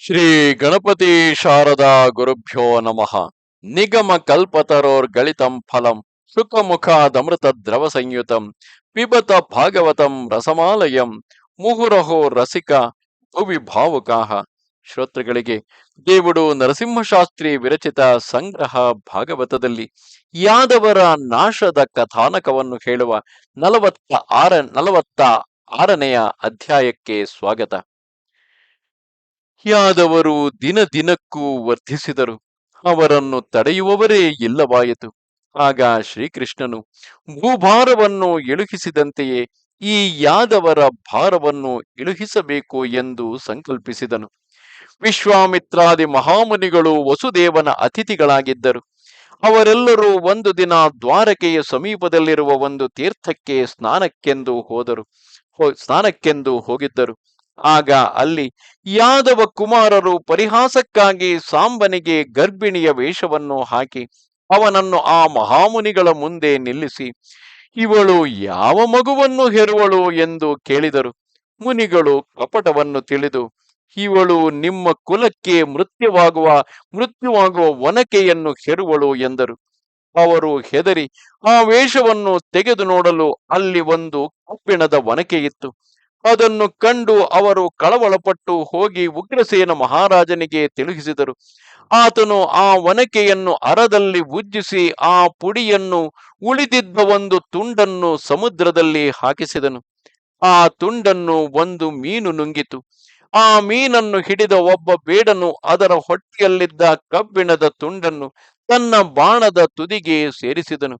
ಶ್ರೀ ಗಣಪತಿ ಶಾರದಾ ಗುರುಭ್ಯೋ ನಮಃ. ನಿಗಮ ಕಲ್ಪತರೋರ್ ಗಳಿತಂ ಫಲಂ ಸುಖಮುಖಾದಮೃತ ದ್ರವ ಸಂಯುತಂ, ಪಿಬತ ಭಾಗವತಂ ರಸಮಾಲಯಂ, ಮುಹುರಹೋ ರಸಿಕ ಭುವಿ ಭಾವುಕಾಹ. ಶ್ರೋತೃಗಳಿಗೆ, ದೇವುಡು ನರಸಿಂಹಶಾಸ್ತ್ರಿ ವಿರಚಿತ ಸಂಗ್ರಹ ಭಾಗವತದಲ್ಲಿ ಯಾದವರ ನಾಶದ ಕಥಾನಕವನ್ನು ಹೇಳುವ ನಲವತ್ತ ಆರ, ನಲವತ್ತ ಆರನೆಯ ಅಧ್ಯಾಯಕ್ಕೆ ಸ್ವಾಗತ. ಯಾದವರು ದಿನ ದಿನಕ್ಕೂ ವರ್ಧಿಸಿದರು. ಅವರನ್ನು ತಡೆಯುವವರೇ ಇಲ್ಲವಾಯಿತು. ಆಗ ಶ್ರೀಕೃಷ್ಣನು ಭೂಭಾರವನ್ನು ಇಳುಹಿಸಿದಂತೆಯೇ ಈ ಯಾದವರ ಭಾರವನ್ನು ಇಳುಹಿಸಬೇಕು ಎಂದು ಸಂಕಲ್ಪಿಸಿದನು. ವಿಶ್ವಾಮಿತ್ರಾದಿ ಮಹಾಮುನಿಗಳು ವಸುದೇವನ ಅತಿಥಿಗಳಾಗಿದ್ದರು. ಅವರೆಲ್ಲರೂ ಒಂದು ದಿನ ದ್ವಾರಕೆಯ ಸಮೀಪದಲ್ಲಿರುವ ಒಂದು ತೀರ್ಥಕ್ಕೆ ಸ್ನಾನಕ್ಕೆಂದು ಹೋದರು. ಸ್ನಾನಕ್ಕೆಂದು ಹೋಗಿದ್ದರು. ಆಗ ಅಲ್ಲಿ ಯಾದವ ಕುಮಾರರು ಪರಿಹಾಸಕ್ಕಾಗಿ ಸಾಂಬನಿಗೆ ಗರ್ಭಿಣಿಯ ವೇಷವನ್ನು ಹಾಕಿ ಅವನನ್ನು ಆ ಮಹಾಮುನಿಗಳ ಮುಂದೆ ನಿಲ್ಲಿಸಿ, ಇವಳು ಯಾವ ಮಗುವನ್ನು ಹೆರುವಳು? ಎಂದು ಕೇಳಿದರು. ಮುನಿಗಳು ಕಪಟವನ್ನು ತಿಳಿದು, ಇವಳು ನಿಮ್ಮ ಕುಲಕ್ಕೆ ಮೃತ್ಯವಾಗುವ, ಮೃತ್ಯುವಾಗುವ ಒನಕೆಯನ್ನು ಹೆರುವಳು ಎಂದರು. ಅವರು ಹೆದರಿ ಆ ವೇಷವನ್ನು ತೆಗೆದು ನೋಡಲು ಅಲ್ಲಿ ಒಂದು ಕಬ್ಬಿಣದ ಒನಕೆ ಅದನ್ನು ಕಂಡು ಅವರು ಕಳವಳಪಟ್ಟು ಹೋಗಿ ಉಗ್ರಸೇನ ಮಹಾರಾಜನಿಗೆ ತಿಳಿಸಿದರು ಆತನು ಆ ಒನಕೆಯನ್ನು ಅರದಲ್ಲಿ ಉಜ್ಜಿಸಿ ಆ ಪುಡಿಯನ್ನು ಉಳಿದಿದ್ದ ಒಂದು ತುಂಡನ್ನು ಸಮುದ್ರದಲ್ಲಿ ಹಾಕಿಸಿದನು. ಆ ತುಂಡನ್ನು ಒಂದು ಮೀನು ನುಂಗಿತು. ಆ ಮೀನನ್ನು ಹಿಡಿದ ಒಬ್ಬ ಬೇಡನು ಅದರ ಹೊಟ್ಟೆಯಲ್ಲಿದ್ದ ಕಬ್ಬಿಣದ ತುಂಡನ್ನು ತನ್ನ ಬಾಣದ ತುದಿಗೆ ಸೇರಿಸಿದನು.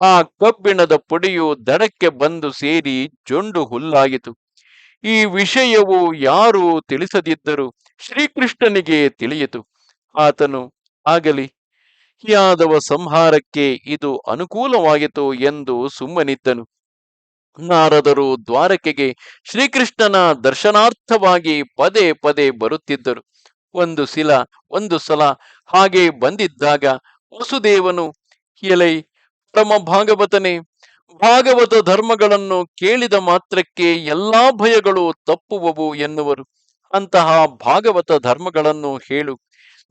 ಆ ಕಬ್ಬಿಣದ ಪುಡಿಯು ದಡಕ್ಕೆ ಬಂದು ಸೇರಿ ಜೊಂಡು ಹುಲ್ಲಾಯಿತು ಈ ವಿಷಯವು ಯಾರು ತಿಳಿಸದಿದ್ದರು ಶ್ರೀಕೃಷ್ಣನಿಗೆ ತಿಳಿಯಿತು. ಆತನು, ಆಗಲಿ ಯಾದವ ಸಂಹಾರಕ್ಕೆ ಇದು ಅನುಕೂಲವಾಯಿತು ಎಂದು ಸುಮ್ಮನಿದ್ದನು. ನಾರದರು ದ್ವಾರಕೆಗೆ ಶ್ರೀಕೃಷ್ಣನ ದರ್ಶನಾರ್ಥವಾಗಿ ಪದೇ ಪದೇ ಬರುತ್ತಿದ್ದರು. ಒಂದು ಸಿಲ ಒಂದು ಸಲ ಹಾಗೆ ಬಂದಿದ್ದಾಗ ವಸುದೇವನು, ಎಲೈ ಪರಮ ಭಾಗವತನೇ ಭಾಗವತ ಧರ್ಮಗಳನ್ನು ಕೇಳಿದ ಮಾತ್ರಕ್ಕೆ ಎಲ್ಲಾ ಭಯಗಳು ತಪ್ಪುವವು ಎನ್ನುವರು. ಅಂತಹ ಭಾಗವತ ಧರ್ಮಗಳನ್ನು ಹೇಳು.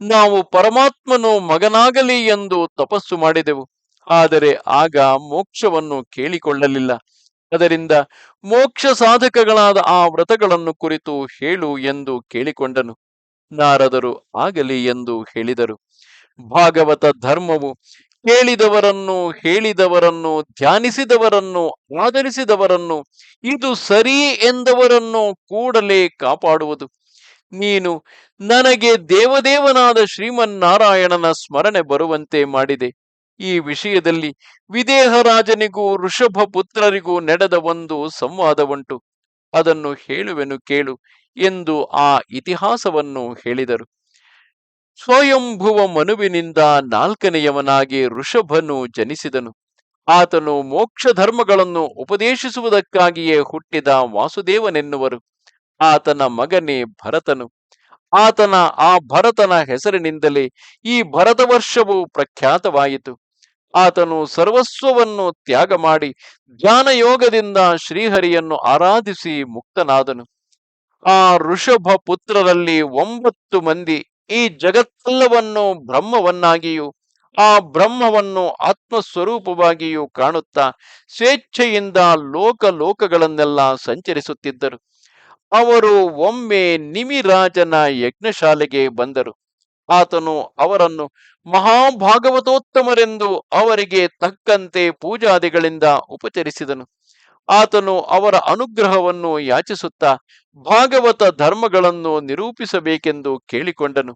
ನಾವು ಪರಮಾತ್ಮನು ಮಗನಾಗಲಿ ಎಂದು ತಪಸ್ಸು ಮಾಡಿದೆವು. ಆದರೆ ಆಗ ಮೋಕ್ಷವನ್ನು ಕೇಳಿಕೊಳ್ಳಲಿಲ್ಲ. ಅದರಿಂದ ಮೋಕ್ಷ ಸಾಧಕಗಳಾದ ಆ ವ್ರತಗಳನ್ನು ಕುರಿತು ಹೇಳು ಎಂದು ಕೇಳಿಕೊಂಡನು. ನಾರದರು ಆಗಲಿ ಎಂದು ಹೇಳಿದರು. ಭಾಗವತ ಧರ್ಮವು ಕೇಳಿದವರನ್ನು, ಹೇಳಿದವರನ್ನು, ಧ್ಯಾನಿಸಿದವರನ್ನು, ಆಧರಿಸಿದವರನ್ನು, ಇದು ಸರಿ ಎಂದವರನ್ನು ಕೂಡಲೇ ಕಾಪಾಡುವುದು. ನೀನು ನನಗೆ ದೇವದೇವನಾದ ಶ್ರೀಮನ್ನಾರಾಯಣನ ಸ್ಮರಣೆ ಬರುವಂತೆ ಮಾಡಿದೆ. ಈ ವಿಷಯದಲ್ಲಿ ವಿದೇಹರಾಜನಿಗೂ ಋಷಭ ಪುತ್ರರಿಗೂ ನಡೆದ ಒಂದು ಸಂವಾದವುಂಟು. ಅದನ್ನು ಹೇಳುವೆನು ಕೇಳು ಎಂದು ಆ ಇತಿಹಾಸವನ್ನು ಹೇಳಿದರು. ಸ್ವಯಂಭುವ ಮನುವಿನಿಂದ ನಾಲ್ಕನೆಯವನಾಗಿ ಋಷಭನು ಜನಿಸಿದನು. ಆತನು ಮೋಕ್ಷ ಧರ್ಮಗಳನ್ನು ಉಪದೇಶಿಸುವುದಕ್ಕಾಗಿಯೇ ಹುಟ್ಟಿದ ವಾಸುದೇವನೆನ್ನುವರು. ಆತನ ಮಗನೇ ಭರತನು. ಆತನ ಆ ಭರತನ ಹೆಸರಿನಿಂದಲೇ ಈ ಭರತವರ್ಷವು ಪ್ರಖ್ಯಾತವಾಯಿತು. ಆತನು ಸರ್ವಸ್ವವನ್ನು ತ್ಯಾಗ ಮಾಡಿ ಧ್ಯಾನಯೋಗದಿಂದ ಶ್ರೀಹರಿಯನ್ನು ಆರಾಧಿಸಿ ಮುಕ್ತನಾದನು. ಆ ಋಷಭ ಪುತ್ರರಲ್ಲಿ ಒಂಬತ್ತು ಮಂದಿ ಈ ಜಗತ್ತೆಲ್ಲವನ್ನು ಬ್ರಹ್ಮವನ್ನಾಗಿಯೂ, ಆ ಬ್ರಹ್ಮವನ್ನು ಆತ್ಮಸ್ವರೂಪವಾಗಿಯೂ ಕಾಣುತ್ತಾ ಸ್ವೇಚ್ಛೆಯಿಂದ ಲೋಕ ಲೋಕಗಳನ್ನೆಲ್ಲ ಸಂಚರಿಸುತ್ತಿದ್ದರು. ಅವರು ಒಮ್ಮೆ ನಿಮಿರಾಜನ ಯಜ್ಞಶಾಲೆಗೆ ಬಂದರು. ಆತನು ಅವರನ್ನು ಮಹಾಭಾಗವತೋತ್ತಮರೆಂದು ಅವರಿಗೆ ತಕ್ಕಂತೆ ಪೂಜಾದಿಗಳಿಂದ ಉಪಚರಿಸಿದನು. ಆತನು ಅವರ ಅನುಗ್ರಹವನ್ನು ಯಾಚಿಸುತ್ತಾ ಭಾಗವತ ಧರ್ಮಗಳನ್ನು ನಿರೂಪಿಸಬೇಕೆಂದು ಕೇಳಿಕೊಂಡನು.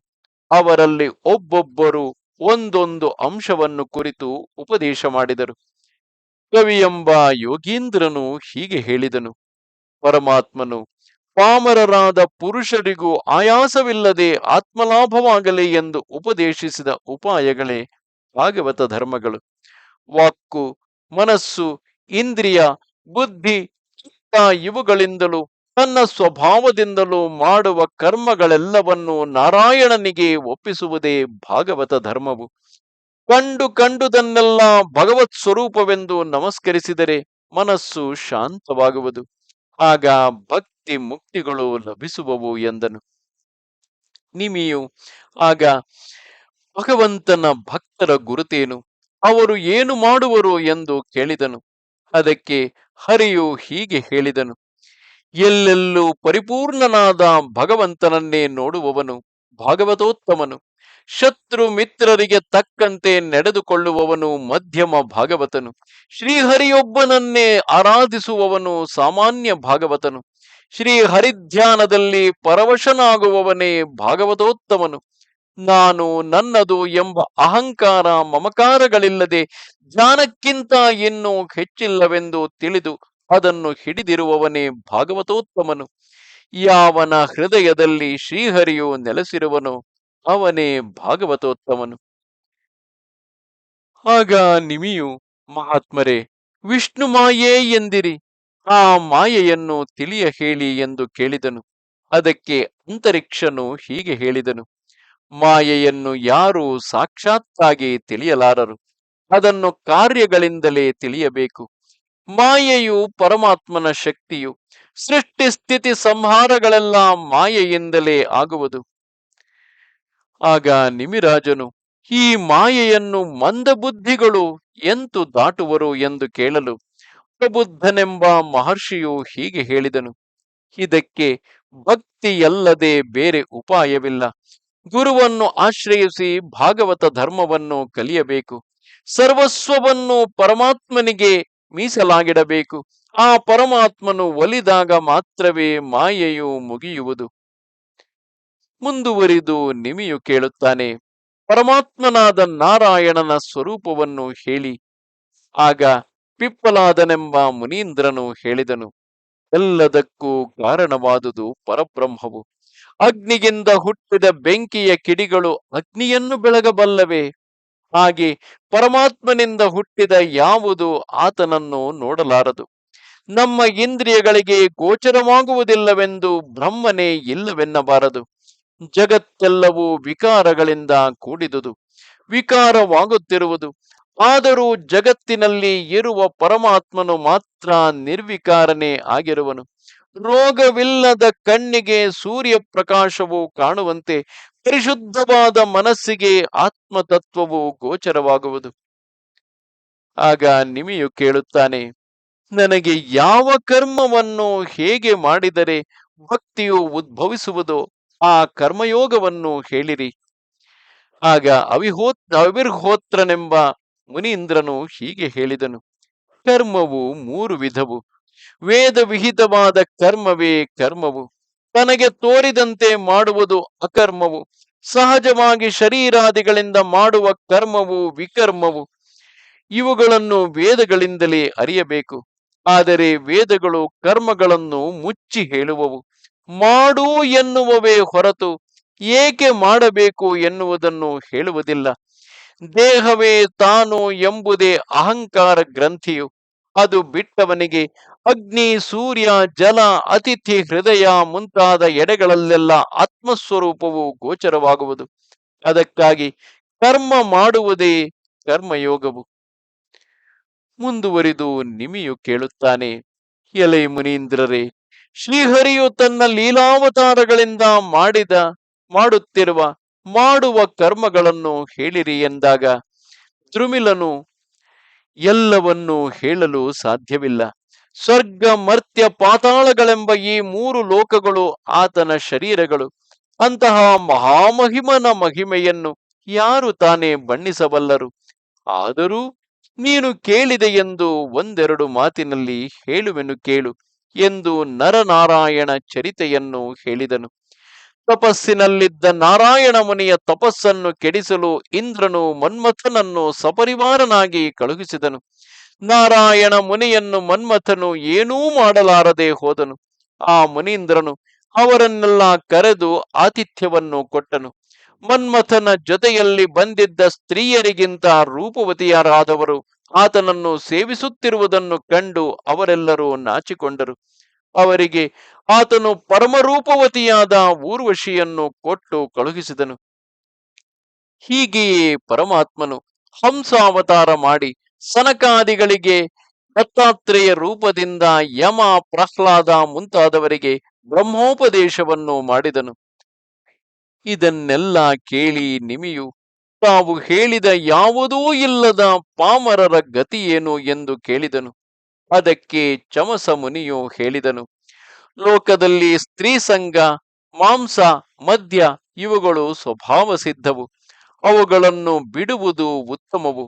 ಅವರಲ್ಲಿ ಒಬ್ಬೊಬ್ಬರು ಒಂದೊಂದು ಅಂಶವನ್ನು ಕುರಿತು ಉಪದೇಶ ಮಾಡಿದರು. ಕವಿಯೆಂಬ ಯೋಗೀಂದ್ರನು ಹೀಗೆ ಹೇಳಿದನು. ಪರಮಾತ್ಮನು, ಪಾಮರರಾದ ಪುರುಷರಿಗೂ ಆಯಾಸವಿಲ್ಲದೆ ಆತ್ಮಲಾಭವಾಗಲಿ ಎಂದು ಉಪದೇಶಿಸಿದ ಉಪಾಯಗಳೇ ಭಾಗವತ ಧರ್ಮಗಳು. ವಾಕ್ಕು, ಮನಸ್ಸು, ಇಂದ್ರಿಯ ಬುದ್ಧಿ ಚಿತ್ತ ಇವುಗಳಿಂದಲೂ, ತನ್ನ ಸ್ವಭಾವದಿಂದಲೂ ಮಾಡುವ ಕರ್ಮಗಳೆಲ್ಲವನ್ನು ನಾರಾಯಣನಿಗೆ ಒಪ್ಪಿಸುವುದೇ ಭಾಗವತ ಧರ್ಮವು. ಕಂಡು ಕಂಡುದನ್ನೆಲ್ಲ ಭಗವತ್ ಸ್ವರೂಪವೆಂದು ನಮಸ್ಕರಿಸಿದರೆ ಮನಸ್ಸು ಶಾಂತವಾಗುವುದು. ಆಗ ಭಕ್ತಿ ಮುಕ್ತಿಗಳು ಲಭಿಸುವವು ಎಂದನು. ನಿಮಿಯು, ಆಗ ಭಗವಂತನ ಭಕ್ತರ ಗುರುತೇನು? ಅವರು ಏನು ಮಾಡುವರು ಎಂದು ಕೇಳಿದನು. ಅದಕ್ಕೆ ಹರಿಯು ಹೀಗೆ ಹೇಳಿದನು, ಎಲ್ಲೆಲ್ಲೂ ಪರಿಪೂರ್ಣನಾದ ಭಗವಂತನನ್ನೇ ನೋಡುವವನು, ಭಾಗವತೋತ್ತಮನು. ಶತ್ರು ಮಿತ್ರರಿಗೆ ತಕ್ಕಂತೆ ನಡೆದುಕೊಳ್ಳುವವನು ಮಧ್ಯಮ ಭಾಗವತನು. ಶ್ರೀಹರಿಯೊಬ್ಬನನ್ನೇ ಆರಾಧಿಸುವವನು ಸಾಮಾನ್ಯ ಭಾಗವತನು. ಶ್ರೀ ಹರಿಧ್ಯಾನದಲ್ಲಿ ಪರವಶನಾಗುವವನೇ ಭಾಗವತೋತ್ತಮನು. ನಾನು ನನ್ನದು ಎಂಬ ಅಹಂಕಾರ ಮಮಕಾರಗಳಿಲ್ಲದೆ ಜ್ಞಾನಕ್ಕಿಂತ ಇನ್ನೂ ಹೆಚ್ಚಿಲ್ಲವೆಂದು ತಿಳಿದು ಅದನ್ನು ಹಿಡಿದಿರುವವನೇ ಭಾಗವತೋತ್ತಮನು. ಯಾವನ ಹೃದಯದಲ್ಲಿ ಶ್ರೀಹರಿಯು ನೆಲೆಸಿರುವನು ಅವನೇ ಭಾಗವತೋತ್ತಮನು. ಆಗ ನಿಮಿಯು, ಮಹಾತ್ಮರೇ, ವಿಷ್ಣು ಮಾಯೇ ಎಂದಿರಿ. ಆ ಮಾಯೆಯನ್ನು ತಿಳಿಯ ಹೇಳಿ ಎಂದು ಕೇಳಿದನು. ಅದಕ್ಕೆ ಅಂತರಿಕ್ಷನು ಹೀಗೆ ಹೇಳಿದನು. ಮಾಯೆಯನ್ನು ಯಾರು ಸಾಕ್ಷಾತ್ತಾಗಿ ತಿಳಿಯಲಾರರು. ಅದನ್ನು ಕಾರ್ಯಗಳಿಂದಲೇ ತಿಳಿಯಬೇಕು. ಮಾಯೆಯು ಪರಮಾತ್ಮನ ಶಕ್ತಿಯು. ಸೃಷ್ಟಿ ಸ್ಥಿತಿ ಸಂಹಾರಗಳೆಲ್ಲ ಮಾಯೆಯಿಂದಲೇ ಆಗುವುದು. ಆಗ ನಿಮಿರಾಜನು, ಈ ಮಾಯೆಯನ್ನು ಮಂದಬುದ್ಧಿಗಳು ಎಂತು ದಾಟುವರು ಎಂದು ಕೇಳಲು? ಪ್ರಬುದ್ಧನೆಂಬ ಮಹರ್ಷಿಯು ಹೀಗೆ ಹೇಳಿದನು. ಇದಕ್ಕೆ ಭಕ್ತಿಯಲ್ಲದೆ ಬೇರೆ ಉಪಾಯವಿಲ್ಲ. ಗುರುವನ್ನು ಆಶ್ರಯಿಸಿ ಭಾಗವತ ಧರ್ಮವನ್ನು ಕಲಿಯಬೇಕು. ಸರ್ವಸ್ವವನ್ನು ಪರಮಾತ್ಮನಿಗೆ ಮೀಸಲಾಗಿಡಬೇಕು. ಆ ಪರಮಾತ್ಮನು ಒಲಿದಾಗ ಮಾತ್ರವೇ ಮಾಯೆಯು ಮುಗಿಯುವುದು. ಮುಂದುವರಿದು ನಿಮಿಯು ಕೇಳುತ್ತಾನೆ, ಪರಮಾತ್ಮನಾದ ನಾರಾಯಣನ ಸ್ವರೂಪವನ್ನು ಹೇಳಿ. ಆಗ ಪಿಪ್ಪಲಾದನೆಂಬ ಮುನೀಂದ್ರನು ಹೇಳಿದನು, ಎಲ್ಲದಕ್ಕೂ ಕಾರಣವಾದುದು ಪರಬ್ರಹ್ಮವು. ಅಗ್ನಿಗಿಂದ ಹುಟ್ಟಿದ ಬೆಂಕಿಯ ಕಿಡಿಗಳು ಅಗ್ನಿಯನ್ನು ಬೆಳಗಬಲ್ಲವೆ? ಹಾಗೆ ಪರಮಾತ್ಮನಿಂದ ಹುಟ್ಟಿದ ಯಾವುದು ಆತನನ್ನು ನೋಡಲಾರದು. ನಮ್ಮ ಇಂದ್ರಿಯಗಳಿಗೆ ಗೋಚರವಾಗುವುದಿಲ್ಲವೆಂದು ಬ್ರಹ್ಮನೇ ಇಲ್ಲವೆನ್ನಬಾರದು. ಜಗತ್ತೆಲ್ಲವೂ ವಿಕಾರಗಳಿಂದ ಕೂಡಿದುದು. ವಿಕಾರವಾಗುತ್ತಿರುವುದು. ಆದರೂ ಜಗತ್ತಿನಲ್ಲಿ ಇರುವ ಪರಮಾತ್ಮನು ಮಾತ್ರ ನಿರ್ವಿಕಾರನೇ ಆಗಿರುವನು. ರೋಗವಿಲ್ಲದ ಕಣ್ಣಿಗೆ ಸೂರ್ಯ ಪ್ರಕಾಶವು ಕಾಣುವಂತೆ ಪರಿಶುದ್ಧವಾದ ಮನಸ್ಸಿಗೆ ಆತ್ಮತತ್ವವು ಗೋಚರವಾಗುವುದು. ಆಗ ನಿಮಿಯು ಕೇಳುತ್ತಾನೆ, ನನಗೆ ಯಾವ ಕರ್ಮವನ್ನು ಹೇಗೆ ಮಾಡಿದರೆ ಭಕ್ತಿಯು ಉದ್ಭವಿಸುವುದೋ ಆ ಕರ್ಮಯೋಗವನ್ನು ಹೇಳಿರಿ. ಆಗ ಅವಿಹೋತ್, ಅವಿರ್ಹೋತ್ರನೆಂಬ ಮುನೀಂದ್ರನು ಹೀಗೆ ಹೇಳಿದನು, ಕರ್ಮವು ಮೂರು ವಿಧವು. ವೇದ ವಿಹಿತವಾದ ಕರ್ಮವೇ ಕರ್ಮವು. ತನಗೆ ತೋರಿದಂತೆ ಮಾಡುವುದು ಅಕರ್ಮವು. ಸಹಜವಾಗಿ ಶರೀರಾದಿಗಳಿಂದ ಮಾಡುವ ಕರ್ಮವು ವಿಕರ್ಮವು. ಇವುಗಳನ್ನು ವೇದಗಳಿಂದಲೇ ಅರಿಯಬೇಕು. ಆದರೆ ವೇದಗಳು ಕರ್ಮಗಳನ್ನು ಮುಚ್ಚಿ ಹೇಳುವವು. ಮಾಡು ಎನ್ನುವವೇ ಹೊರತು ಏಕೆ ಮಾಡಬೇಕು ಎನ್ನುವುದನ್ನು ಹೇಳುವುದಿಲ್ಲ. ದೇಹವೇ ತಾನು ಎಂಬುದೇ ಅಹಂಕಾರ ಗ್ರಂಥಿಯು. ಅದು ಬಿಟ್ಟವನಿಗೆ ಅಗ್ನಿ, ಸೂರ್ಯ, ಜಲ, ಅತಿಥಿ, ಹೃದಯ ಮುಂತಾದ ಎಡೆಗಳಲ್ಲೆಲ್ಲ ಆತ್ಮಸ್ವರೂಪವು ಗೋಚರವಾಗುವುದು. ಅದಕ್ಕಾಗಿ ಕರ್ಮ ಮಾಡುವುದೇ ಕರ್ಮಯೋಗವು. ಮುಂದುವರಿದು ನಿಮಿಯು ಕೇಳುತ್ತಾನೆ, ಎಲೆ ಮುನೀಂದ್ರರೇ, ಶ್ರೀಹರಿಯು ತನ್ನ ಲೀಲಾವತಾರಗಳಿಂದ ಮಾಡಿದ, ಮಾಡುತ್ತಿರುವ, ಮಾಡುವ ಕರ್ಮಗಳನ್ನು ಹೇಳಿರಿ ಎಂದಾಗ ದ್ರುಮಿಲನು ಎಲ್ಲವನ್ನೂ ಹೇಳಲು ಸಾಧ್ಯವಿಲ್ಲ. ಸ್ವರ್ಗ, ಮರ್ತ್ಯ, ಪಾತಾಳಗಳೆಂಬ ಈ ಮೂರು ಲೋಕಗಳು ಆತನ ಶರೀರಗಳು. ಅಂತಹ ಮಹಾಮಹಿಮನ ಮಹಿಮೆಯನ್ನು ಯಾರು ತಾನೇ ಬಣ್ಣಿಸಬಲ್ಲರು? ಆದರೂ ನೀನು ಕೇಳಿದೆ ಎಂದು ಒಂದೆರಡು ಮಾತಿನಲ್ಲಿ ಹೇಳುವೆನು ಕೇಳು ಎಂದು ನರನಾರಾಯಣ ಚರಿತೆಯನ್ನು ಹೇಳಿದನು. ತಪಸ್ಸಿನಲ್ಲಿದ್ದ ನಾರಾಯಣ ಮುನಿಯ ತಪಸ್ಸನ್ನು ಕೆಡಿಸಲು ಇಂದ್ರನು ಮನ್ಮಥನನ್ನು ಸಪರಿವಾರನಾಗಿ ಕಳುಹಿಸಿದನು. ನಾರಾಯಣ ಮುನಿಯನ್ನು ಮನ್ಮಥನು ಏನೂ ಮಾಡಲಾರದೆ ಹೋದನು. ಆ ಮುನೀಂದ್ರನು ಅವರನ್ನೆಲ್ಲ ಕರೆದು ಆತಿಥ್ಯವನ್ನು ಕೊಟ್ಟನು. ಮನ್ಮಥನ ಜೊತೆಯಲ್ಲಿ ಬಂದಿದ್ದ ಸ್ತ್ರೀಯರಿಗಿಂತ ರೂಪವತಿಯರಾದವರು ಆತನನ್ನು ಸೇವಿಸುತ್ತಿರುವುದನ್ನು ಕಂಡು ಅವರೆಲ್ಲರೂ ನಾಚಿಕೊಂಡರು. ಅವರಿಗೆ ಆತನು ಪರಮರೂಪವತಿಯಾದ ಊರ್ವಶಿಯನ್ನು ಕೊಟ್ಟು ಕಳುಹಿಸಿದನು. ಹೀಗೆಯೇ ಪರಮಾತ್ಮನು ಹಂಸಾವತಾರ ಮಾಡಿ ಸನಕಾದಿಗಳಿಗೆ ದತ್ತಾತ್ರೇಯ ರೂಪದಿಂದ ಯಮ ಪ್ರಹ್ಲಾದ ಮುಂತಾದವರಿಗೆ ಬ್ರಹ್ಮೋಪದೇಶವನ್ನು ಮಾಡಿದನು. ಇದನ್ನೆಲ್ಲ ಕೇಳಿ ನಿಮಿಯು ತಾವು ಹೇಳಿದ ಯಾವುದೂ ಇಲ್ಲದ ಪಾಮರರ ಗತಿಯೇನು ಎಂದು ಕೇಳಿದನು. ಅದಕ್ಕೆ ಚಮಸ ಮುನಿಯು ಹೇಳಿದನು, ಲೋಕದಲ್ಲಿ ಸ್ತ್ರೀ ಸಂಘ, ಮಾಂಸ, ಮದ್ಯ ಇವುಗಳು ಸ್ವಭಾವ ಸಿದ್ಧವು ಅವುಗಳನ್ನು ಬಿಡುವುದು ಉತ್ತಮವು.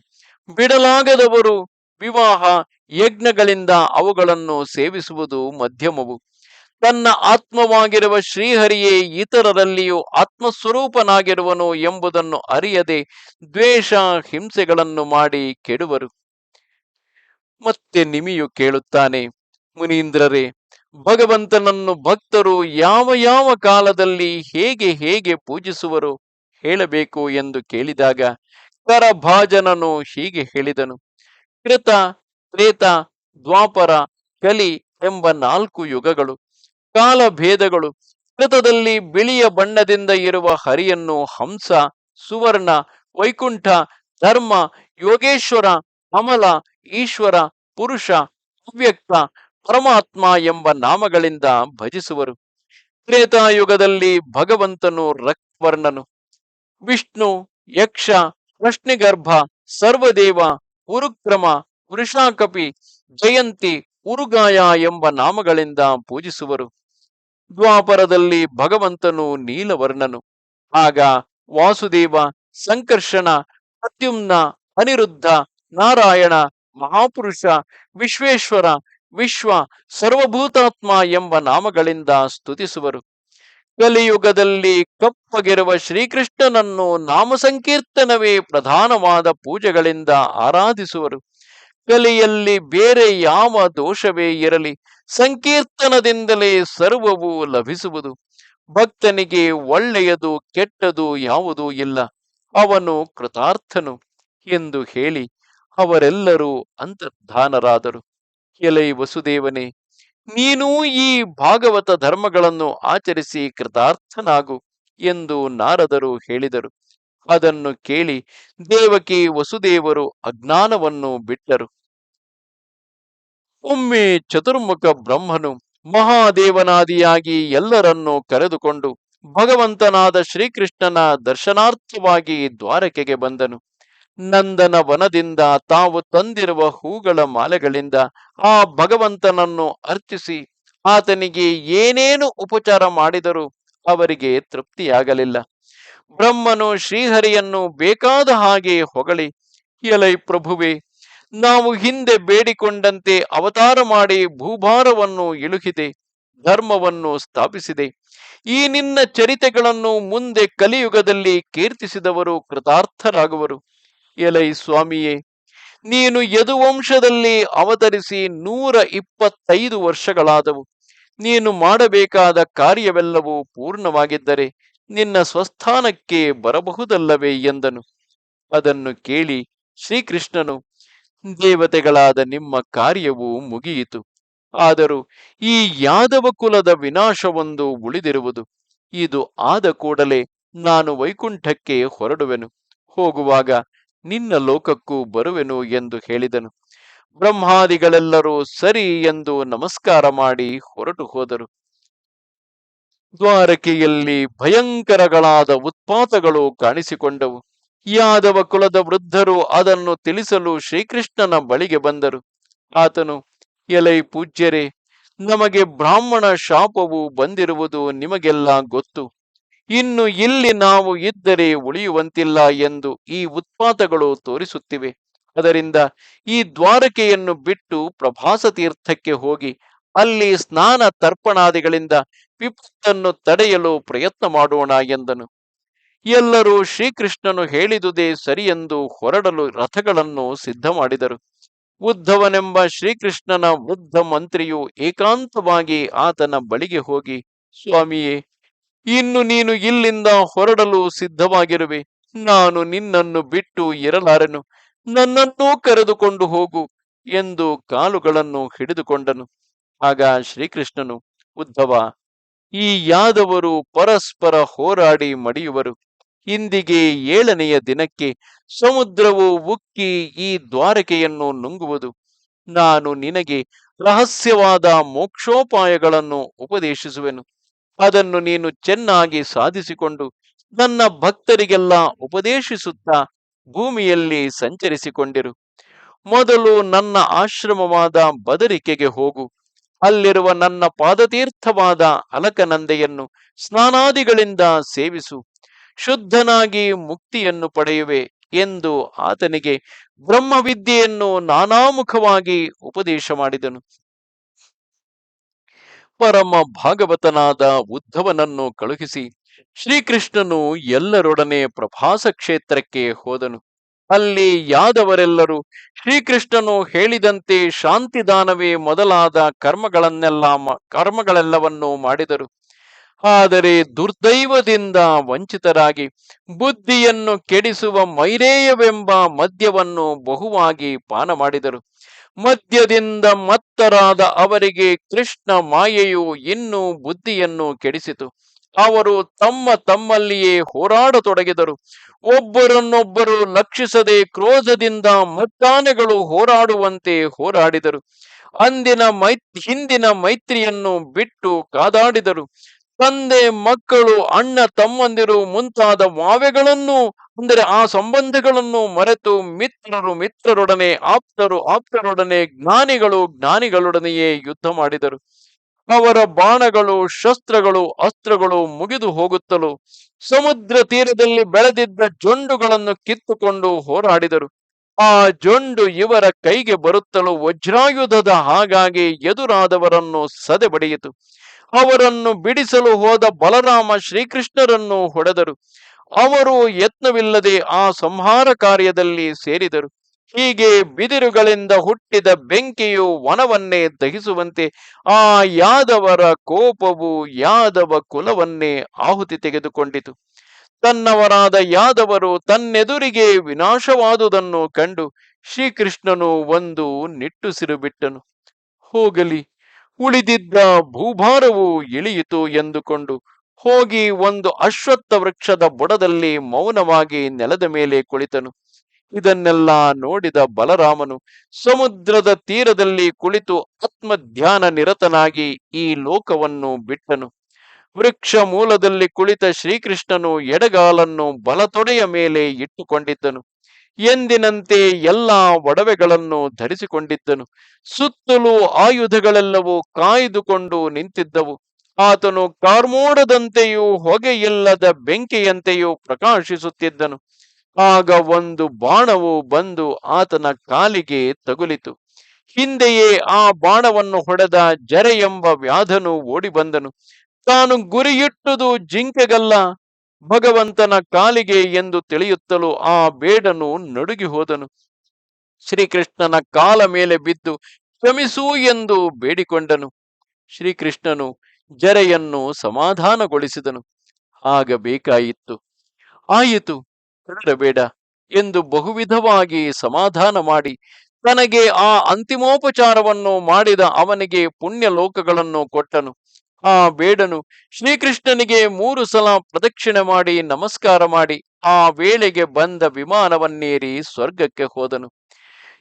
ಬಿಡಲಾಗದವರು ವಿವಾಹ ಯಜ್ಞಗಳಿಂದ ಅವುಗಳನ್ನು ಸೇವಿಸುವುದು ಮಧ್ಯಮವು. ತನ್ನ ಆತ್ಮವಾಗಿರುವ ಶ್ರೀಹರಿಯೇ ಇತರರಲ್ಲಿಯೂ ಆತ್ಮಸ್ವರೂಪನಾಗಿರುವನು ಎಂಬುದನ್ನು ಅರಿಯದೆ ದ್ವೇಷ ಹಿಂಸೆಗಳನ್ನು ಮಾಡಿ ಕೆಡುವರು. ಮತ್ತೆ ನಿಮಿಯು ಕೇಳುತ್ತಾನೆ, ಮುನೀಂದ್ರರೇ, ಭಗವಂತನನ್ನು ಭಕ್ತರು ಯಾವ ಯಾವ ಕಾಲದಲ್ಲಿ ಹೇಗೆ ಹೇಗೆ ಪೂಜಿಸುವರು ಹೇಳಬೇಕು ಎಂದು ಕೇಳಿದಾಗ ಕರಭಾಜನನು ಹೀಗೆ ಹೇಳಿದನು, ಕೃತ, ತ್ರೇತ, ದ್ವಾಪರ, ಕಲಿ ಎಂಬ ನಾಲ್ಕು ಯುಗಗಳು, ಕಾಲಭೇದಗಳು, ಕೃತದಲ್ಲಿ ಬಿಳಿಯ ಬಣ್ಣದಿಂದ ಇರುವ ಹರಿಯನ್ನು ಹಂಸ, ಸುವರ್ಣ, ವೈಕುಂಠ, ಧರ್ಮ, ಯೋಗೇಶ್ವರ ಅಮಲ ಈಶ್ವರ, ಪುರುಷ, ಅವ್ಯಕ್ತ, ಪರಮಾತ್ಮ ಎಂಬ ನಾಮಗಳಿಂದ ಭಜಿಸುವರು. ತ್ರೇತಾಯುಗದಲ್ಲಿ ಭಗವಂತನು ರಕ್ವರ್ಣನು ವಿಷ್ಣು, ಯಕ್ಷ ಪ್ರಶ್ನೆಗರ್ಭ, ಸರ್ವದೇವ ಉರುಕ್ರಮ ವೃಷಾಕಪಿ, ಜಯಂತಿ ಉರುಗಾಯ ಎಂಬ ನಾಮಗಳಿಂದ ಪೂಜಿಸುವರು. ದ್ವಾಪರದಲ್ಲಿ ಭಗವಂತನು ನೀಲವರ್ಣನು. ಆಗ ವಾಸುದೇವ, ಸಂಕರ್ಷಣ, ಪ್ರತ್ಯುಮ್ನ, ಅನಿರುದ್ಧ, ನಾರಾಯಣ, ಮಹಾಪುರುಷ, ವಿಶ್ವೇಶ್ವರ, ವಿಶ್ವ, ಸರ್ವಭೂತಾತ್ಮ ಎಂಬ ನಾಮಗಳಿಂದ ಸ್ತುತಿಸುವರು. ಕಲಿಯುಗದಲ್ಲಿ ಕಪ್ಪಗಿರುವ ಶ್ರೀಕೃಷ್ಣನನ್ನು ನಾಮ ಸಂಕೀರ್ತನವೇ ಪ್ರಧಾನವಾದ ಪೂಜೆಗಳಿಂದ ಆರಾಧಿಸುವರು. ಕಲಿಯಲ್ಲಿ ಬೇರೆ ಯಾವ ದೋಷವೇ ಇರಲಿ, ಸಂಕೀರ್ತನದಿಂದಲೇ ಸರ್ವವು ಲಭಿಸುವುದು. ಭಕ್ತನಿಗೆ ಒಳ್ಳೆಯದು ಕೆಟ್ಟದು ಯಾವುದೂ ಇಲ್ಲ. ಅವನು ಕೃತಾರ್ಥನು ಎಂದು ಹೇಳಿ ಅವರೆಲ್ಲರೂ ಅಂತರ್ಧಾನರಾದರು. ಎಲೈ ವಸುದೇವನೇ ನೀನೂ ಈ ಭಾಗವತ ಧರ್ಮಗಳನ್ನು ಆಚರಿಸಿ ಕೃತಾರ್ಥನಾಗು ಎಂದು ನಾರದರು ಹೇಳಿದರು. ಅದನ್ನು ಕೇಳಿ ದೇವಕಿ ವಸುದೇವರು ಅಜ್ಞಾನವನ್ನು ಬಿಟ್ಟರು. ಒಮ್ಮೆ ಚತುರ್ಮುಖ ಬ್ರಹ್ಮನು ಮಹಾದೇವನಾದಿಯಾಗಿ ಎಲ್ಲರನ್ನೂ ಕರೆದುಕೊಂಡು ಭಗವಂತನಾದ ಶ್ರೀಕೃಷ್ಣನ ದರ್ಶನಾರ್ಥವಾಗಿ ದ್ವಾರಕೆಗೆ ಬಂದನು. ನಂದನ ವನದಿಂದ ತಾವು ತಂದಿರುವ ಹೂಗಳ ಮಾಲೆಗಳಿಂದ ಆ ಭಗವಂತನನ್ನು ಅರ್ಚಿಸಿ ಆತನಿಗೆ ಏನೇನು ಉಪಚಾರ ಮಾಡಿದರೂ ಅವರಿಗೆ ತೃಪ್ತಿಯಾಗಲಿಲ್ಲ. ಬ್ರಹ್ಮನು ಶ್ರೀಹರಿಯನ್ನು ಬೇಕಾದ ಹಾಗೆ ಹೊಗಳಿ, ಎಲೈ ಪ್ರಭುವೆ, ನಾವು ಹಿಂದೆ ಬೇಡಿಕೊಂಡಂತೆ ಅವತಾರ ಮಾಡಿ ಭೂಭಾರವನ್ನು ಇಳುಹಿದೆ, ಧರ್ಮವನ್ನು ಸ್ಥಾಪಿಸಿದೆ. ಈ ನಿನ್ನ ಚರಿತೆಗಳನ್ನು ಮುಂದೆ ಕಲಿಯುಗದಲ್ಲಿ ಕೀರ್ತಿಸಿದವರು ಕೃತಾರ್ಥರಾಗುವರು. ಎಲೈ ಸ್ವಾಮಿಯೇ, ನೀನು ಯದುವಂಶದಲ್ಲಿ ಅವತರಿಸಿ ನೂರ ಇಪ್ಪತ್ತೈದು ವರ್ಷಗಳಾದವು. ನೀನು ಮಾಡಬೇಕಾದ ಕಾರ್ಯವೆಲ್ಲವೂ ಪೂರ್ಣವಾಗಿದ್ದರೆ ನಿನ್ನ ಸ್ವಸ್ಥಾನಕ್ಕೆ ಬರಬಹುದಲ್ಲವೇ ಎಂದನು. ಅದನ್ನು ಕೇಳಿ ಶ್ರೀಕೃಷ್ಣನು, ದೇವತೆಗಳಾದ ನಿಮ್ಮ ಕಾರ್ಯವು ಮುಗಿಯಿತು. ಆದರೂ ಈ ಯಾದವ ಕುಲದ ವಿನಾಶವೊಂದು ಉಳಿದಿರುವುದು. ಇದು ಆದ ಕೂಡಲೇ ನಾನು ವೈಕುಂಠಕ್ಕೆ ಹೊರಡುವೆನು. ಹೋಗುವಾಗ ನಿನ್ನ ಲೋಕಕ್ಕೂ ಬರುವೆನು ಎಂದು ಹೇಳಿದನು. ಬ್ರಹ್ಮಾದಿಗಳೆಲ್ಲರೂ ಸರಿ ಎಂದು ನಮಸ್ಕಾರ ಮಾಡಿ ಹೊರಟು ಹೋದರು. ದ್ವಾರಕೆಯಲ್ಲಿ ಭಯಂಕರಗಳಾದ ಉತ್ಪಾತಗಳು ಕಾಣಿಸಿಕೊಂಡವು. ಯಾದವ ಕುಲದ ವೃದ್ಧರು ಅದನ್ನು ತಿಳಿಸಲು ಶ್ರೀಕೃಷ್ಣನ ಬಳಿಗೆ ಬಂದರು. ಆತನು, ಎಲೈ ಪೂಜ್ಯರೇ, ನಮಗೆ ಬ್ರಾಹ್ಮಣ ಶಾಪವು ಬಂದಿರುವುದು ನಿಮಗೆಲ್ಲ ಗೊತ್ತು. ಇನ್ನು ಇಲ್ಲಿ ನಾವು ಇದ್ದರೆ ಉಳಿಯುವಂತಿಲ್ಲ ಎಂದು ಈ ಉತ್ಪಾತಗಳು ತೋರಿಸುತ್ತಿವೆ. ಅದರಿಂದ ಈ ದ್ವಾರಕೆಯನ್ನು ಬಿಟ್ಟು ಪ್ರಭಾಸ ತೀರ್ಥಕ್ಕೆ ಹೋಗಿ ಅಲ್ಲಿ ಸ್ನಾನ ತರ್ಪಣಾದಿಗಳಿಂದ ಪಿಪ್ತನ್ನು ತಡೆಯಲು ಪ್ರಯತ್ನ ಮಾಡೋಣ ಎಂದನು. ಎಲ್ಲರೂ ಶ್ರೀಕೃಷ್ಣನು ಹೇಳಿದುದೇ ಸರಿಯೆಂದು ಹೊರಡಲು ರಥಗಳನ್ನು ಸಿದ್ಧ ಮಾಡಿದರು ಉದ್ಧವನೆಂಬ ಶ್ರೀಕೃಷ್ಣನ ವೃದ್ಧ ಮಂತ್ರಿಯು ಏಕಾಂತವಾಗಿ ಆತನ ಬಳಿಗೆ ಹೋಗಿ, ಸ್ವಾಮಿಯೇ ಇನ್ನು ನೀನು ಇಲ್ಲಿಂದ ಹೊರಡಲು ಸಿದ್ಧವಾಗಿರುವೆ. ನಾನು ನಿನ್ನನ್ನು ಬಿಟ್ಟು ಇರಲಾರೆನು. ನನ್ನನ್ನೂ ಕರೆದುಕೊಂಡು ಹೋಗು ಎಂದು ಕಾಲುಗಳನ್ನು ಹಿಡಿದುಕೊಂಡನು. ಆಗ ಶ್ರೀಕೃಷ್ಣನು, ಉದ್ಧವ, ಈ ಯಾದವರು ಪರಸ್ಪರ ಹೋರಾಡಿ ಮಡಿಯುವರು. ಇಂದಿಗೆ ಏಳನೆಯ ದಿನಕ್ಕೆ ಸಮುದ್ರವು ಉಕ್ಕಿ ಈ ದ್ವಾರಕೆಯನ್ನು ನುಂಗುವುದು. ನಾನು ನಿನಗೆ ರಹಸ್ಯವಾದ ಮೋಕ್ಷೋಪಾಯಗಳನ್ನು ಉಪದೇಶಿಸುವೆನು. ಅದನ್ನು ನೀನು ಚೆನ್ನಾಗಿ ಸಾಧಿಸಿಕೊಂಡು ನನ್ನ ಭಕ್ತರಿಗೆಲ್ಲ ಉಪದೇಶಿಸುತ್ತಾ ಭೂಮಿಯಲ್ಲಿ ಸಂಚರಿಸಿಕೊಂಡಿರು. ಮೊದಲು ನನ್ನ ಆಶ್ರಮವಾದ ಬದರಿಕೆಗೆ ಹೋಗು. ಅಲ್ಲಿರುವ ನನ್ನ ಪಾದತೀರ್ಥವಾದ ಅಲಕನಂದೆಯನ್ನು ಸ್ನಾನಾದಿಗಳಿಂದ ಸೇವಿಸು. ಶುದ್ಧನಾಗಿ ಮುಕ್ತಿಯನ್ನು ಪಡೆಯುವೆ ಎಂದು ಆತನಿಗೆ ಬ್ರಹ್ಮವಿದ್ಯೆಯನ್ನು ನಾನಾಮುಖವಾಗಿ ಉಪದೇಶ ಮಾಡಿದನು. ಪರಮ ಭಾಗವತನಾದ ಉದ್ಧವನನ್ನು ಕಳುಹಿಸಿ ಶ್ರೀಕೃಷ್ಣನು ಎಲ್ಲರೊಡನೆ ಪ್ರಭಾಸ ಕ್ಷೇತ್ರಕ್ಕೆ ಹೋದನು. ಅಲ್ಲಿ ಯಾದವರೆಲ್ಲರೂ ಶ್ರೀಕೃಷ್ಣನು ಹೇಳಿದಂತೆ ಶಾಂತಿದಾನವೇ ಮೊದಲಾದ ಕರ್ಮಗಳನ್ನೆಲ್ಲ ಕರ್ಮಗಳೆಲ್ಲವನ್ನೂ ಮಾಡಿದರು. ಆದರೆ ದುರ್ದೈವದಿಂದ ವಂಚಿತರಾಗಿ ಬುದ್ಧಿಯನ್ನು ಕೆಡಿಸುವ ಮೈರೇಯವೆಂಬ ಮದ್ಯವನ್ನು ಬಹುವಾಗಿ ಪಾನ ಮಾಡಿದರು ಮದ್ಯದಿಂದ ಮತ್ತರಾದ ಅವರಿಗೆ ಕೃಷ್ಣ ಮಾಯೆಯು ಇನ್ನೂ ಬುದ್ಧಿಯನ್ನು ಕೆಡಿಸಿತು. ಅವರು ತಮ್ಮ ತಮ್ಮಲ್ಲಿಯೇ ಹೋರಾಡತೊಡಗಿದರು. ಒಬ್ಬರನ್ನೊಬ್ಬರು ಲಕ್ಷಿಸದೆ ಕ್ರೋಧದಿಂದ ಮತ್ತಾನೆಗಳು ಹೋರಾಡುವಂತೆ ಹೋರಾಡಿದರು. ಅಂದಿನ ಮೈ, ಹಿಂದಿನ ಮೈತ್ರಿಯನ್ನು ಬಿಟ್ಟು ಕಾದಾಡಿದರು. ತಂದೆ ಮಕ್ಕಳು, ಅಣ್ಣ ತಮ್ಮಂದಿರು ಮುಂತಾದ ವಾವೆಗಳನ್ನು ಅಂದರೆ ಆ ಸಂಬಂಧಗಳನ್ನು ಮರೆತು ಮಿತ್ರರು ಮಿತ್ರರೊಡನೆ, ಆಪ್ತರು ಆಪ್ತರೊಡನೆ, ಜ್ಞಾನಿಗಳು ಜ್ಞಾನಿಗಳೊಡನೆಯೇ ಯುದ್ಧ ಮಾಡಿದರು. ಅವರ ಬಾಣಗಳು, ಶಸ್ತ್ರಗಳು, ಅಸ್ತ್ರಗಳು ಮುಗಿದು ಹೋಗುತ್ತಲೂ ಸಮುದ್ರ ತೀರದಲ್ಲಿ ಬೆಳೆದಿದ್ದ ಜೊಂಡುಗಳನ್ನು ಕಿತ್ತುಕೊಂಡು ಹೋರಾಡಿದರು. ಆ ಜೊಂಡು ಇವರ ಕೈಗೆ ಬರುತ್ತಲೂ ವಜ್ರಾಯುಧದ ಹಾಗಾಗಿ ಎದುರಾದವರನ್ನು ಸದೆ ಬಡಿಯಿತು ಅವರನ್ನು ಬಿಡಿಸಲು ಹೋದ ಬಲರಾಮ ಶ್ರೀಕೃಷ್ಣರನ್ನು ಹೊಡೆದರು. ಅವರು ಯತ್ನವಿಲ್ಲದೆ ಆ ಸಂಹಾರ ಕಾರ್ಯದಲ್ಲಿ ಸೇರಿದರು. ಹೀಗೆ ಬಿದಿರುಗಳಿಂದ ಹುಟ್ಟಿದ ಬೆಂಕಿಯು ವನವನ್ನೇ ದಹಿಸುವಂತೆ, ಆ ಯಾದವರ ಕೋಪವು ಯಾದವ ಕುಲವನ್ನೇ ಆಹುತಿ ತೆಗೆದುಕೊಂಡಿತು. ತನ್ನವರಾದ ಯಾದವರು ತನ್ನೆದುರಿಗೆ ವಿನಾಶವಾದುದನ್ನು ಕಂಡು ಶ್ರೀಕೃಷ್ಣನು ಒಂದು ನಿಟ್ಟುಸಿರು ಬಿಟ್ಟನು. ಹೋಗಲಿ ಉಳಿದಿದ್ದ ಭೂಭಾರವು ಇಳಿಯಿತು ಎಂದುಕೊಂಡು ಹೋಗಿ ಒಂದು ಅಶ್ವತ್ಥ ವೃಕ್ಷದ ಬುಡದಲ್ಲಿ ಮೌನವಾಗಿ ನೆಲದ ಮೇಲೆ ಕುಳಿತನು. ಇದನ್ನೆಲ್ಲ ನೋಡಿದ ಬಲರಾಮನು ಸಮುದ್ರದ ತೀರದಲ್ಲಿ ಕುಳಿತು ಆತ್ಮಧ್ಯಾನ ನಿರತನಾಗಿ ಈ ಲೋಕವನ್ನು ಬಿಟ್ಟನು. ವೃಕ್ಷ ಮೂಲದಲ್ಲಿ ಕುಳಿತ ಶ್ರೀಕೃಷ್ಣನು ಎಡಗಾಲನ್ನು ಬಲತೊಡೆಯ ಮೇಲೆ ಇಟ್ಟುಕೊಂಡಿದ್ದನು. ಎಂದಿನಂತೆ ಎಲ್ಲಾ ಒಡವೆಗಳನ್ನು ಧರಿಸಿಕೊಂಡಿದ್ದನು. ಸುತ್ತಲೂ ಆಯುಧಗಳೆಲ್ಲವೂ ಕಾಯ್ದುಕೊಂಡು ನಿಂತಿದ್ದವು. ಆತನು ಕಾರ್ಮೋಡದಂತೆಯೂ ಹೊಗೆಯಿಲ್ಲದ ಬೆಂಕಿಯಂತೆಯೂ ಪ್ರಕಾಶಿಸುತ್ತಿದ್ದನು. ಆಗ ಒಂದು ಬಾಣವು ಬಂದು ಆತನ ಕಾಲಿಗೆ ತಗುಲಿತು. ಹಿಂದೆಯೇ ಆ ಬಾಣವನ್ನು ಹೊಡೆದ ಜರೆ ಎಂಬ ವ್ಯಾಧನು ಓಡಿ ಬಂದನು ತಾನು ಗುರಿಯಿಟ್ಟುದು ಜಿಂಕೆಗಲ್ಲ. ಭಗವಂತನ ಕಾಲಿಗೆ ಎಂದು ತಿಳಿಯುತ್ತಲೂ ಆ ಬೇಡನು ನಡುಗಿ ಹೋದನು. ಶ್ರೀಕೃಷ್ಣನ ಕಾಲ ಮೇಲೆ ಬಿದ್ದು ಕ್ಷಮಿಸು ಎಂದು ಬೇಡಿಕೊಂಡನು. ಶ್ರೀಕೃಷ್ಣನು ಜರೆಯನ್ನು ಸಮಾಧಾನಗೊಳಿಸಿದನು. ಆಗ ಬೇಕಾಯಿತು ಆಯಿತು ಬೇಡ ಎಂದು ಬಹುವಿಧವಾಗಿ ಸಮಾಧಾನ ಮಾಡಿ ತನಗೆ ಆ ಅಂತಿಮೋಪಚಾರವನ್ನು ಮಾಡಿದ ಅವನಿಗೆ ಪುಣ್ಯ ಲೋಕಗಳನ್ನು ಕೊಟ್ಟನು. ಆ ಬೇಡನು. ಶ್ರೀಕೃಷ್ಣನಿಗೆ ಮೂರು ಸಲ ಪ್ರದಕ್ಷಿಣೆ ಮಾಡಿ ನಮಸ್ಕಾರ ಮಾಡಿ ಆ ವೇಳೆಗೆ ಬಂದ ವಿಮಾನವನ್ನೇರಿ ಸ್ವರ್ಗಕ್ಕೆ ಹೋದನು.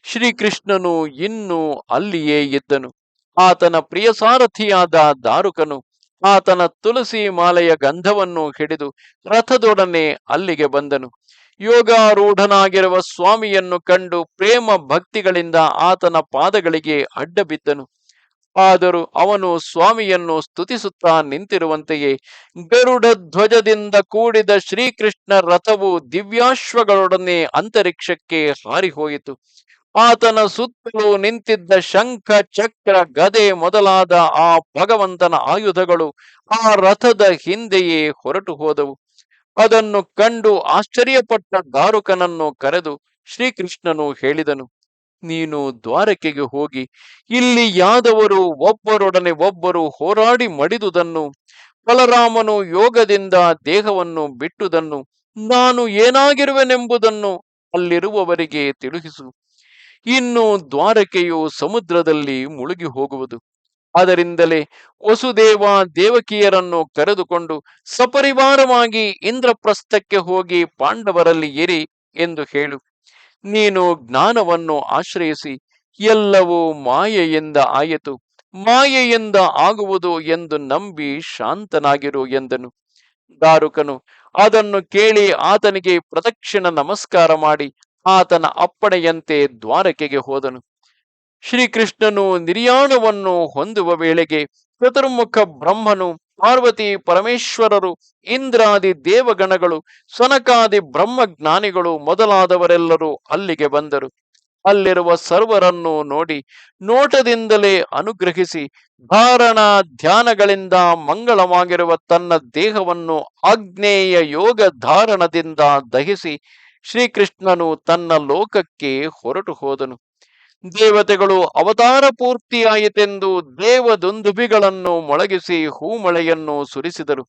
ಶ್ರೀಕೃಷ್ಣನು ಇನ್ನೂ ಅಲ್ಲಿಯೇ ಇದ್ದನು. ಆತನ ಪ್ರಿಯ ಸಾರಥಿಯಾದ ದಾರುಕನು ಆತನ ತುಳಸಿ ಮಾಲೆಯ ಗಂಧವನ್ನು ಹಿಡಿದು ರಥದೊಡನೆ ಅಲ್ಲಿಗೆ ಬಂದನು. ಯೋಗಾರೂಢನಾಗಿರುವ ಸ್ವಾಮಿಯನ್ನು ಕಂಡು ಪ್ರೇಮ ಭಕ್ತಿಗಳಿಂದ ಆತನ ಪಾದಗಳಿಗೆ ಅಡ್ಡ ಬಿದ್ದನು. ಆದರೂ ಅವನು ಸ್ವಾಮಿಯನ್ನು ಸ್ತುತಿಸುತ್ತಾ ನಿಂತಿರುವಂತೆಯೇ ಗರುಡ ಧ್ವಜದಿಂದ ಕೂಡಿದ ಶ್ರೀಕೃಷ್ಣ ರಥವು ದಿವ್ಯಾಶ್ವಗಳೊಡನೆ ಅಂತರಿಕ್ಷಕ್ಕೆ ಹಾರಿಹೋಯಿತು. ಆತನ ಸುತ್ತಲೂ ನಿಂತಿದ್ದ ಶಂಖ, ಚಕ್ರ, ಗದೆ ಮೊದಲಾದ ಆ ಭಗವಂತನ ಆಯುಧಗಳು ಆ ರಥದ ಹಿಂದೆಯೇ ಹೊರಟು ಹೋದವು. ಅದನ್ನು ಕಂಡು ಆಶ್ಚರ್ಯಪಟ್ಟ ದಾರುಕನನ್ನು ಕರೆದು ಶ್ರೀಕೃಷ್ಣನು ಹೇಳಿದನು ನೀನು ದ್ವಾರಕೆಗೆ ಹೋಗಿ ಇಲ್ಲಿ ಯಾದವರು ಒಬ್ಬರೊಡನೆ ಒಬ್ಬರು ಹೋರಾಡಿ ಮಡಿದುದನ್ನು, ಬಲರಾಮನು ಯೋಗದಿಂದ ದೇಹವನ್ನು ಬಿಟ್ಟುದನ್ನು, ನಾನು ಏನಾಗಿರುವೆನೆಂಬುದನ್ನು ಅಲ್ಲಿರುವವರಿಗೆ ತಿಳಿಸು ಇನ್ನು ದ್ವಾರಕೆಯು ಸಮುದ್ರದಲ್ಲಿ ಮುಳುಗಿ ಹೋಗುವುದು ಅದರಿಂದಲೇ ವಸುದೇವ ದೇವಕಿಯರನ್ನು ಕರೆದುಕೊಂಡು ಸಪರಿವಾರವಾಗಿ ಇಂದ್ರಪ್ರಸ್ಥಕ್ಕೆ ಹೋಗಿ ಪಾಂಡವರಲ್ಲಿ ಇರಿ ಎಂದು ಹೇಳು. ನೀನು ಜ್ಞಾನವನ್ನು ಆಶ್ರಯಿಸಿ ಎಲ್ಲವೂ ಮಾಯೆಯಿಂದ ಆಯಿತು. ಮಾಯೆಯಿಂದ ಆಗುವುದು ಎಂದು ನಂಬಿ ಶಾಂತನಾಗಿರು ಎಂದನು. ದಾರುಕನು ಅದನ್ನು ಕೇಳಿ ಆತನಿಗೆ ಪ್ರದಕ್ಷಿಣ ನಮಸ್ಕಾರ ಮಾಡಿ ಆತನ ಅಪ್ಪಣೆಯಂತೆ ದ್ವಾರಕೆಗೆ ಹೋದನು. ಶ್ರೀಕೃಷ್ಣನು ನಿರ್ಯಾಣವನ್ನು ಹೊಂದುವ ವೇಳೆಗೆ ಚತುರ್ಮುಖ ಬ್ರಹ್ಮನು ಪಾರ್ವತಿ ಪರಮೇಶ್ವರರು, ಇಂದ್ರಾದಿ ದೇವಗಣಗಳು, ಸನಕಾದಿ ಬ್ರಹ್ಮಜ್ಞಾನಿಗಳು ಮೊದಲಾದವರೆಲ್ಲರೂ ಅಲ್ಲಿಗೆ ಬಂದರು. ಅಲ್ಲಿರುವ ಸರ್ವರನ್ನು ನೋಡಿ ನೋಟದಿಂದಲೇ ಅನುಗ್ರಹಿಸಿ ಧಾರಣ ಧ್ಯಾನಗಳಿಂದ ಮಂಗಳವಾಗಿರುವ ತನ್ನ ದೇಹವನ್ನು ಆಗ್ನೇಯ ಯೋಗ ಧಾರಣದಿಂದ ದಹಿಸಿ ಶ್ರೀಕೃಷ್ಣನು ತನ್ನ ಲೋಕಕ್ಕೆ ಹೊರಟು ಹೋದನು. ದೇವತೆಗಳು ಅವತಾರ ಪೂರ್ತಿಯಾಯಿತೆಂದು ದೇವದೊಂದುಬಿಗಳನ್ನು ಮೊಳಗಿಸಿ ಹೂಮಳೆಯನ್ನು ಸುರಿಸಿದರು.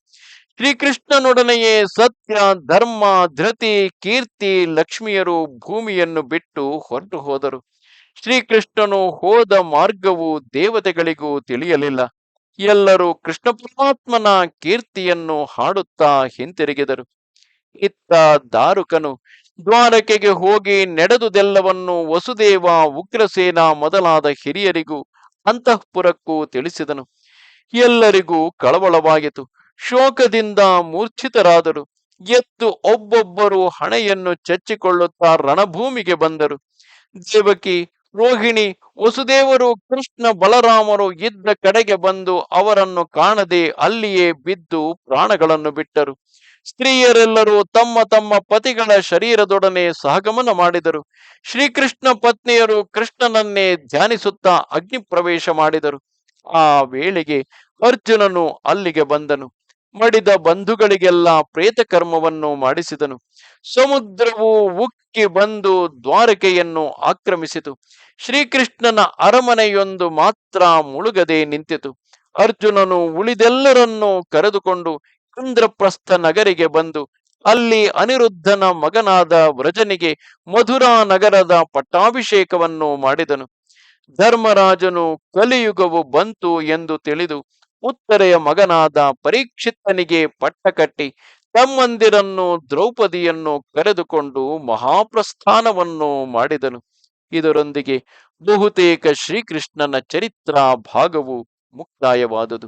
ಶ್ರೀಕೃಷ್ಣನೊಡನೆಯೇ ಸತ್ಯ, ಧರ್ಮ, ಧೃತಿ, ಕೀರ್ತಿ, ಲಕ್ಷ್ಮಿಯರು ಭೂಮಿಯನ್ನು ಬಿಟ್ಟು ಹೊರಟು ಹೋದರು. ಶ್ರೀಕೃಷ್ಣನು ಹೋದ ಮಾರ್ಗವು ದೇವತೆಗಳಿಗೂ ತಿಳಿಯಲಿಲ್ಲ. ಎಲ್ಲರೂ ಕೃಷ್ಣ ಪರಮಾತ್ಮನ ಕೀರ್ತಿಯನ್ನು ಹಾಡುತ್ತಾ ಹಿಂತಿರುಗಿದರು. ಇತ್ತ ದಾರುಕನು ದ್ವಾರಕೆಗೆ ಹೋಗಿ ನಡೆದುದೆಲ್ಲವನ್ನು ವಸುದೇವ ಉಗ್ರಸೇನ ಮೊದಲಾದ ಹಿರಿಯರಿಗೂ ಅಂತಃಪುರಕ್ಕೂ ತಿಳಿಸಿದನು. ಎಲ್ಲರಿಗೂ ಕಳವಳವಾಯಿತು ಶೋಕದಿಂದ ಮೂರ್ಛಿತರಾದರು. ಎತ್ತು ಒಬ್ಬೊಬ್ಬರು ಹಣೆಯನ್ನು ಚಚ್ಚಿಕೊಳ್ಳುತ್ತಾ ರಣಭೂಮಿಗೆ ಬಂದರು. ದೇವಕಿ, ರೋಹಿಣಿ, ವಸುದೇವರು, ಕೃಷ್ಣ, ಬಲರಾಮರು ಇದ್ದ ಕಡೆಗೆ ಬಂದು ಅವರನ್ನು ಕಾಣದೆ ಅಲ್ಲಿಯೇ ಬಿದ್ದು ಪ್ರಾಣಗಳನ್ನು ಬಿಟ್ಟರು. ಸ್ತ್ರೀಯರೆಲ್ಲರೂ ತಮ್ಮ ತಮ್ಮ ಪತಿಗಳ ಶರೀರದೊಡನೆ ಸಹಗಮನ ಮಾಡಿದರು. ಶ್ರೀಕೃಷ್ಣ ಪತ್ನಿಯರು ಕೃಷ್ಣನನ್ನೇ ಧ್ಯಾನಿಸುತ್ತಾ ಅಗ್ನಿ ಪ್ರವೇಶ ಮಾಡಿದರು. ಆ ವೇಳೆಗೆ ಅರ್ಜುನನು ಅಲ್ಲಿಗೆ ಬಂದನು. ಮಡಿದ ಬಂಧುಗಳಿಗೆಲ್ಲ ಪ್ರೇತ ಕರ್ಮವನ್ನು ಮಾಡಿಸಿದನು. ಸಮುದ್ರವು ಉಕ್ಕಿ ಬಂದು ದ್ವಾರಕೆಯನ್ನು ಆಕ್ರಮಿಸಿತು. ಶ್ರೀಕೃಷ್ಣನ ಅರಮನೆಯೊಂದು ಮಾತ್ರ ಮುಳುಗದೆ ನಿಂತಿತು. ಅರ್ಜುನನು ಉಳಿದೆಲ್ಲರನ್ನೂ ಕರೆದುಕೊಂಡು ಇಂದ್ರಪ್ರಸ್ಥ ನಗರಿಗೆ ಬಂದು ಅಲ್ಲಿ ಅನಿರುದ್ಧನ ಮಗನಾದ ವ್ರಜನಿಗೆ ಮಧುರಾ ನಗರದ ಪಟ್ಟಾಭಿಷೇಕವನ್ನು ಮಾಡಿದನು. ಧರ್ಮರಾಜನು ಕಲಿಯುಗವು ಬಂತು ಎಂದು ತಿಳಿದು ಉತ್ತರೆಯ ಮಗನಾದ ಪರೀಕ್ಷಿತನಿಗೆ ಪಟ್ಟ ಕಟ್ಟಿ ತಮ್ಮಂದಿರನ್ನು ದ್ರೌಪದಿಯನ್ನು ಕರೆದುಕೊಂಡು ಮಹಾಪ್ರಸ್ಥಾನವನ್ನು ಮಾಡಿದನು. ಇದರೊಂದಿಗೆ ಬಹುತೇಕ ಶ್ರೀಕೃಷ್ಣನ ಚರಿತ್ರ ಭಾಗವು ಮುಕ್ತಾಯವಾದುದು.